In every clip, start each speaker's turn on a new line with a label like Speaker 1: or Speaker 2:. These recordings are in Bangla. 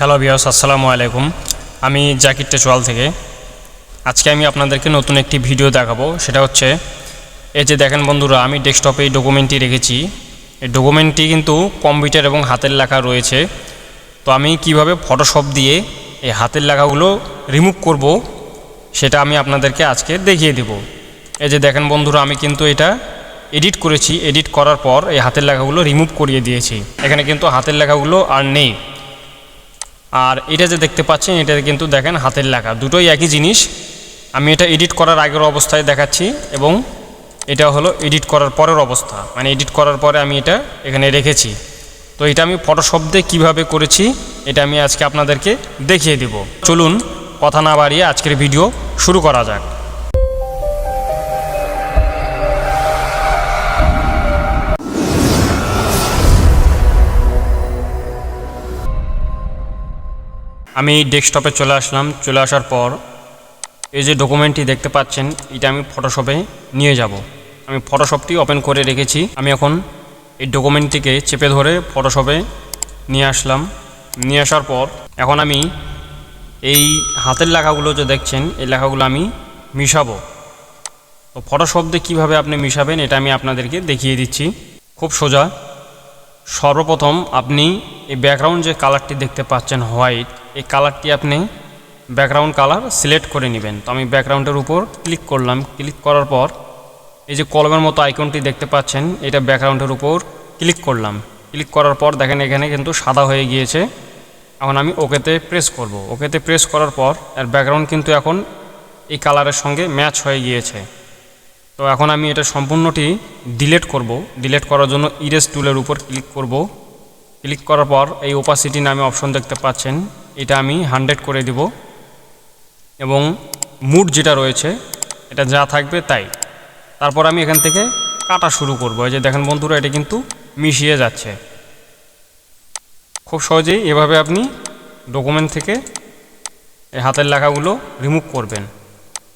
Speaker 1: হ্যালো বিয়াস আসসালামু আলাইকুম আমি জাকির টেচওয়াল থেকে। আজকে আমি আপনাদেরকে নতুন একটি ভিডিও দেখাবো। সেটা হচ্ছে, এই যে দেখেন বন্ধুরা, আমি ডেস্কটপে এই ডকুমেন্টটি রেখেছি। এই ডকুমেন্টটি কিন্তু কম্পিউটার এবং হাতের লেখা রয়েছে। তো আমি কীভাবে ফটোশপ দিয়ে এই হাতের লেখাগুলো রিমুভ করব, সেটা আমি আপনাদেরকে আজকে দেখিয়ে দেব। এই যে দেখেন বন্ধুরা, আমি কিন্তু এটা এডিট করেছি। এডিট করার পর এই হাতের লেখাগুলো রিমুভ করিয়ে দিয়েছি। এখানে কিন্তু হাতের লেখাগুলো আর নেই। আর এটা যে দেখতে পাচ্ছেন, এটা কিন্তু দেখেন হাতের লেখা। দুটোই একই জিনিস। আমি এটা এডিট করার আগের অবস্থায় দেখাচ্ছি এবং এটা হলো এডিট করার পরের অবস্থা। মানে এডিট করার পরে আমি এটা এখানে রেখেছি। তো এটা আমি ফটোশব্দে কীভাবে কীভাবে করেছি, এটা আমি আজকে আপনাদেরকে দেখিয়ে দেব। চলুন, কথা না বাড়িয়ে আজকের ভিডিও শুরু করা যাক। আমি ডেস্কটপে চলে আসলাম। চলে আসার পর এই যে ডকুমেন্টটি দেখতে পাচ্ছেন, এটা আমি ফটোশপে নিয়ে যাব। আমি ফটোশপটি ওপেন করে রেখেছি। আমি এখন এই ডকুমেন্টটিকে চেপে ধরে ফটোশপে নিয়ে আসলাম। নিয়ে আসার পর এখন আমি এই হাতের লেখাগুলো যে দেখছেন, এই লেখাগুলো আমি মিশাবো। তো ফটোশপ দিয়ে কীভাবে আপনি মিশাবেন, এটা আমি আপনাদেরকে দেখিয়ে দিচ্ছি। খুব সোজা। সর্বপ্রথম আপনি এই ব্যাকগ্রাউন্ড যে কালারটি দেখতে পাচ্ছেন হোয়াইট এই কালারটি আপনি ব্যাকগ্রাউন্ড কালার সিলেক্ট করে নেবেন। তো আমি ব্যাকগ্রাউন্ডের উপর ক্লিক করলাম। ক্লিক করার পর এই যে কলমের মতো আইকনটি দেখতে পাচ্ছেন, এটা ব্যাকগ্রাউন্ডের উপর ক্লিক করলাম। ক্লিক করার পর দেখেন এখানে কিন্তু সাদা হয়ে গিয়েছে। এখন আমি ওকেতে প্রেস করব। ওকেতে প্রেস করার পর এর ব্যাকগ্রাউন্ড কিন্তু এখন এই কালারের সঙ্গে ম্যাচ হয়ে গিয়েছে। তো এখন আমি এটা সম্পূর্ণটি ডিলেট করব। ডিলেট করার জন্য ইরেজ টুলের উপর ক্লিক করব। ক্লিক করার পর এই ওপাসিটি নামে অপশন দেখতে পাচ্ছেন। এটা আমি হান্ড্রেড করে দিব। এবং মুড যেটা রয়েছে, এটা যা থাকবে তাই। তারপর আমি এখান থেকে কাটা শুরু করব। এই যে দেখেন বন্ধুরা, এটা কিন্তু মিশিয়ে যাচ্ছে। খুব সহজেই এভাবে আপনি ডকুমেন্ট থেকে এই হাতের লেখাগুলো রিমুভ করবেন।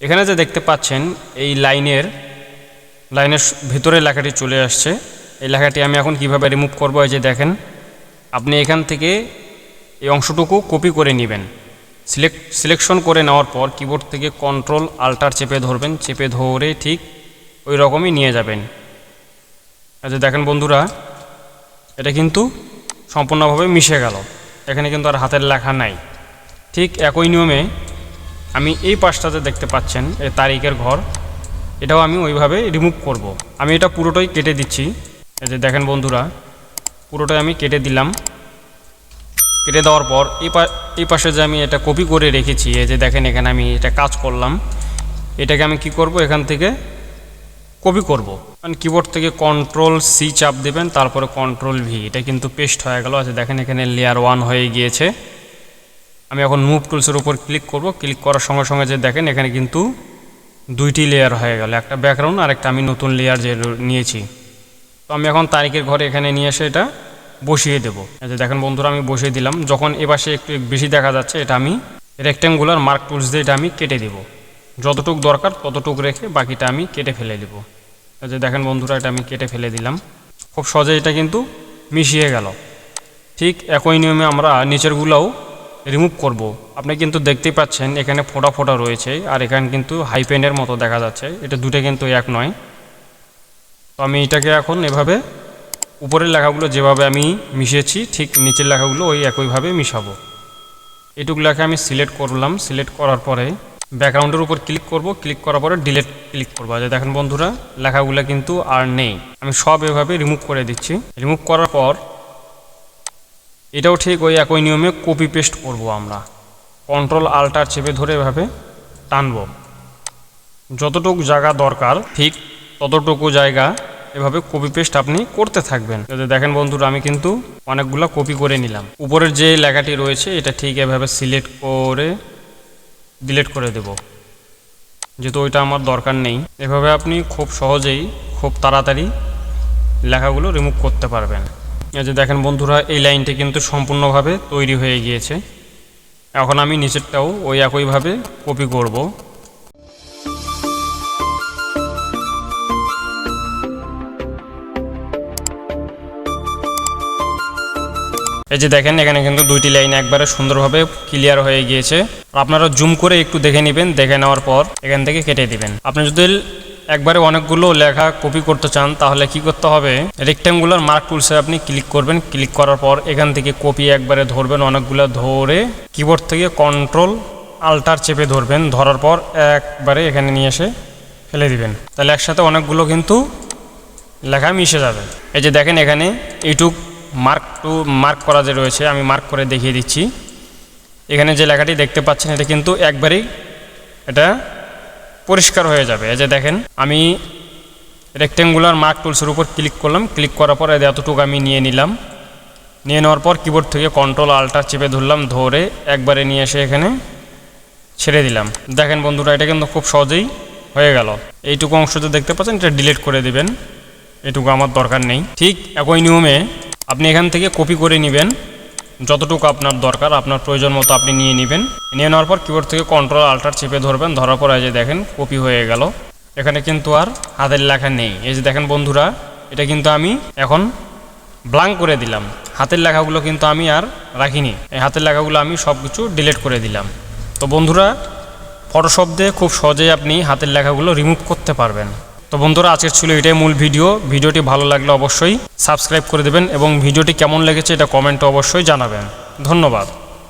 Speaker 1: এখানে যে দেখতে পাচ্ছেন, এই লাইনের লাইনের ভিতরে লেখাটি চলে আসছে। এই লেখাটি আমি এখন কীভাবে রিমুভ করব, এই যে দেখেন। আপনি এখান থেকে এই অংশটুকু কপি করে নেবেন। সিলেক্ট সিলেকশন করে নেওয়ার পর কিবোর্ড থেকে কন্ট্রোল আল্টার চেপে ধরবেন। চেপে ধরে ঠিক ওই রকমই নিয়ে যাবেন। আচ্ছা দেখেন বন্ধুরা, এটা কিন্তু সম্পূর্ণভাবে মিশে গেল। এখানে কিন্তু আর হাতের লেখা নাই। ঠিক একই নিয়মে আমি এই পাশটাতে দেখতে পাচ্ছেন, এই তারিখের ঘর। এটাও আমি ওইভাবে রিমুভ করব। আমি এটা পুরোটাই কেটে দিচ্ছি। এই যে দেখেন বন্ধুরা, পুরোটাই আমি কেটে দিলাম। কেটে দেওয়ার পর এই পাশে যে আমি এটা কপি করে রেখেছি, এই যে দেখেন এখানে আমি এটা কাজ করলাম। এটাকে আমি কি করব? এখান থেকে কপি করব। মানে কিবোর্ড থেকে কন্ট্রোল সি চাপ দেবেন, তারপরে কন্ট্রোল ভি এটা কিন্তু পেস্ট হয়ে গেল। আছে দেখেন এখানে লেয়ার ওয়ান হয়ে গিয়েছে। আমি এখন মুভ টুলসের উপর ক্লিক করব। ক্লিক করার সঙ্গে সঙ্গে যে দেখেন, এখানে কিন্তু দুইটি লেয়ার হয়ে গেল। একটা ব্যাকগ্রাউন্ড আর একটা আমি নতুন লেয়ার যে নিয়েছি। তো আমি এখন তারিখের ঘরে এখানে নিয়ে এসে এটা বসিয়ে দেবো। দেখেন বন্ধুরা, আমি বসিয়ে দিলাম। যখন এপাশে একটু বেশি দেখা যাচ্ছে, এটা আমি রেক্ট্যাঙ্গুলার মার্ক টুলস দিয়ে এটা আমি কেটে দেবো। যতটুক দরকার ততটুক রেখে বাকিটা আমি কেটে ফেলে দেবো। যে দেখেন বন্ধুরা, এটা আমি কেটে ফেলে দিলাম। খুব সহজে এটা কিন্তু মিশিয়ে গেল। ঠিক একই নিয়মে আমরা নিচেরগুলোও রিমুভ করব। আপনি কিন্তু দেখতেই পাচ্ছেন, এখানে ফোটা ফোটা রয়েছে আর এখানে কিন্তু হাইপেনের মতো দেখা যাচ্ছে। এটা দুটো কিন্তু এক নয়। তো আমি এটাকে এখন এভাবে উপরের লেখাগুলো যেভাবে আমি মিশিয়েছি, ঠিক নিচের লেখাগুলো ওই একইভাবে মিশাবো। এটুক লেখা আমি সিলেক্ট করলাম। সিলেক্ট করার পরে ব্যাকগ্রাউন্ডের উপর ক্লিক করব। ক্লিক করার পরে ডিলেট ক্লিক করব। যে দেখেন বন্ধুরা, লেখাগুলো কিন্তু আর নেই। আমি সব এভাবে রিমুভ করে দিচ্ছি। রিমুভ করার পর এটাও ঠিক ওই একই নিয়মে কপি পেস্ট করব আমরা। কন্ট্রোল আল্টার চেপে ধরে এভাবে টানব। যতটুকু জায়গা দরকার, ঠিক ততটুকু জায়গা এভাবে কপি পেস্ট আপনি করতে থাকবেন। দেখেন বন্ধুরা, আমি কিন্তু অনেকগুলো কপি করে নিলাম। উপরের যে লেখাটি রয়েছে, এটা ঠিক এভাবে সিলেক্ট করে ডিলিট করে দেব। যেহেতু ওইটা আমার দরকার নেই। এভাবে আপনি খুব সহজেই, খুব তাড়াতাড়ি লেখাগুলো রিমুভ করতে পারবেন। এই যে দেখেন বন্ধুরা, এই লাইনটি কিন্তু সম্পূর্ণভাবে তৈরি হয়ে গিয়েছে। এখন আমি নিচেরটাও ওই একইভাবে কপি করব। এই যে দেখেন, এখানে কিন্তু দুইটি লাইন একবারে সুন্দরভাবে ক্লিয়ার হয়ে গিয়েছে। আপনারা জুম করে একটু দেখে নেবেন, দেখে নেওয়ার পর এখান থেকে কেটে দিবেন। আপনি যদি একবারে অনেকগুলো লেখা কপি করতে চান, তাহলে কি করতে হবে? রেক্ট্যাঙ্গুলার মার্ক টুলসে আপনি ক্লিক করবেন। ক্লিক করার পর এখান থেকে কপি একবারে ধরবেন, অনেকগুলো ধরে কিবোর্ড থেকে কন্ট্রোল আল্টার চেপে ধরবেন। ধরার পর একবারে এখানে নিয়ে এসে ফেলে দিবেন। তাহলে একসাথে অনেকগুলো কিন্তু লেখা মিশে যাবে। এই যে দেখেন, এখানে এইটুক মার্ক টু মার্ক করা যে রয়েছে, আমি মার্ক করে দেখিয়ে দিচ্ছি। এখানে যে লেখাটি দেখতে পাচ্ছেন, এটা কিন্তু একবারেই এটা পরিষ্কার হয়ে যাবে। এই যে দেখেন, আমি রেক্টেঙ্গুলার মার্ক টুলসের উপর ক্লিক করলাম। ক্লিক করার পর এতটুকু আমি নিয়ে নিলাম। নিয়ে নেওয়ার পর কিবোর্ড থেকে কন্ট্রোল আল্টার চেপে ধরলাম, ধরে একবারে নিয়ে এসে এখানে ছেড়ে দিলাম। দেখেন বন্ধুরা, এটা কিন্তু খুব সহজেই হয়ে গেল। এইটুকু অংশ যে দেখতে পাচ্ছেন, এটা ডিলিট করে দিবেন। এটুকু আমার দরকার নেই। ঠিক একই নিয়মে আপনি এখান থেকে কপি করে নেবেন। যতটুকু আপনার দরকার, আপনার প্রয়োজন মতো আপনি নিয়ে নেবেন। নিয়ে নেওয়ার পর কিবোর্ড থেকে কন্ট্রোল আল্টার চেপে ধরবেন। ধরার পর এই যে দেখেন কপি হয়ে গেল। এখানে কিন্তু আর হাতের লেখা নেই। এই যে দেখেন বন্ধুরা, এটা কিন্তু আমি এখন ব্লাঙ্ক করে দিলাম। হাতের লেখাগুলো কিন্তু আমি আর রাখিনি। এই হাতের লেখাগুলো আমি সব কিছু ডিলিট করে দিলাম। তো বন্ধুরা ফটোশপ দিয়ে খুব সহজেই আপনি হাতের লেখাগুলো রিমুভ করতে পারবেন। তো বন্ধুরা, আজকের ছিল এটাই মূল ভিডিও। ভিডিওটি ভালো লাগলে অবশ্যই সাবস্ক্রাইব করে দেবেন এবং ভিডিওটি কেমন লেগেছে এটা কমেন্টে অবশ্যই জানাবেন। ধন্যবাদ।